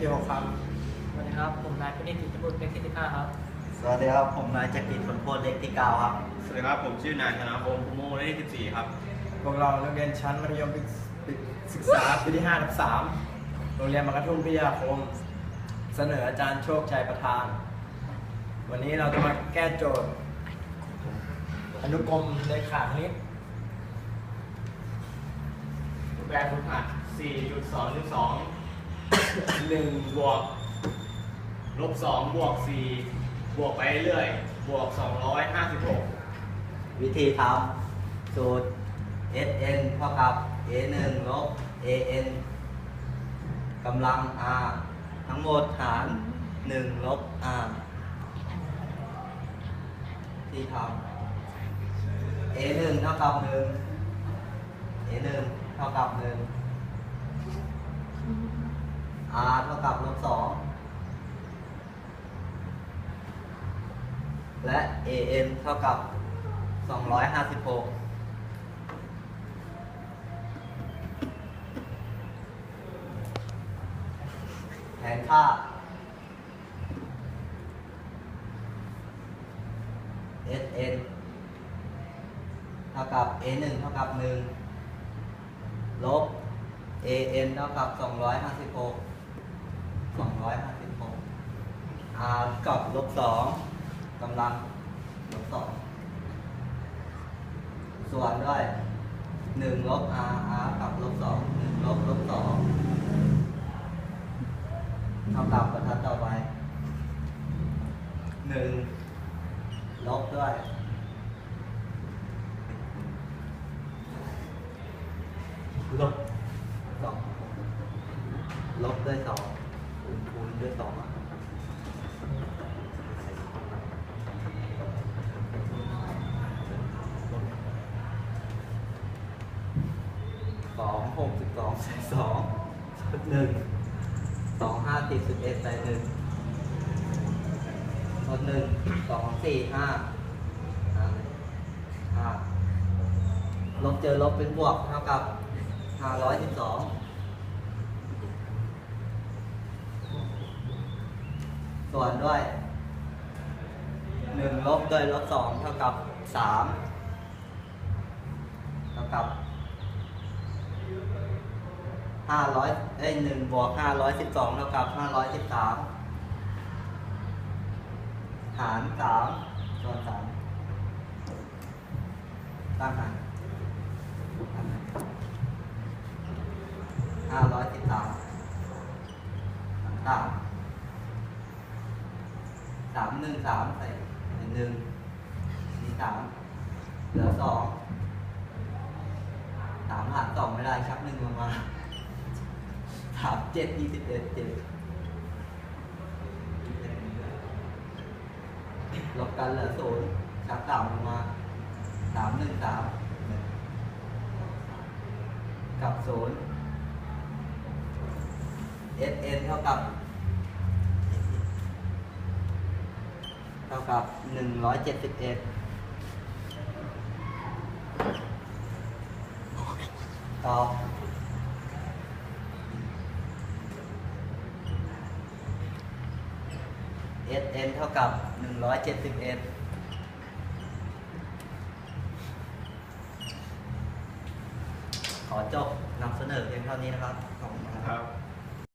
ที่หกครับ สวัสดีครับ ผมนายพินิจจิตรบุตรเลขที่15ครับ สวัสดีครับ ผมนายจักริดผลโพธิ์เล็กที่เก้าครับ สวัสดีครับ ผมชื่อนายธนาคมภูโมเลขที่14ครับ พวกเรานักเรียนชั้นมัธยมศึกษาปีที่5ทับ3โรงเรียนบางกระทุ่มพิทยาคม เสนออาจารย์โชคชัยประธาน วันนี้เราจะมาแก้โจทย์ อนุกรมเลขาคณิตแบบฝึกหัด4.2.2 1บวกลบ2บวก4บวกไปเรื่อยบวก256วิธีทำสูตร Sn เท่ากับ A1 ลบ An กำลัง R ทั้งหมดหาร1ลบ R ที่ทำ A1 เท่ากับ 1 A1 เท่ากับ 1 R เท่ากับลบ2และ An เท่ากับ 256แทนค่า Sn เท่ากับ A1 เท่ากับ 1 ลบ An เท่ากับ 256 256 R กับลบ2กำลังลบ2ส่วนด้วย1ลบ R R กับลบ2 1ลบลบ2เท่ากับบรรทัดต่อไป1ลบด้วยลบสองลบด้วยสอง คูณคูณด้วยสองอะสองหกสิบสองใส่สองหนึ่งสองห้าสิบสิบเอ็ดใส่หนึ่งลดหนึ่งสองสี่ห้าห้าห้าลบเจอลบเป็นบวกเท่ากับห้าร้อยสิบสอง ส่วนด้วยหนึ่งลบด้วยลบสองเท่ากับสามเท่ากับห้าร้อยเอ้ยหนึ่งบวกห้าร้อยสิบสองเท่ากับห้าร้อยสิบสามหารสามส่วนสามตั้งหารห้าร้อยสิบสาม สามหนึ่งสามใส่หนึ่งสี่สามเหลือสองสามหารสองไม่ได้ชักหนึ่งลงมาสามเจ็ดยี่สิบเอ็ดเจ็ดลบกันเหลือศูนย์ชักสามลงมาสามหนึ่งสามกับศูนย์ Sn เท่ากับ เท่ากับหนึ่งร้อยเจ็ดสิบเอ็ดต่อ Sn เท่ากับ171ขอจบนำเสนอเพียงเท่านี้นะครับ ขอบคุณครับ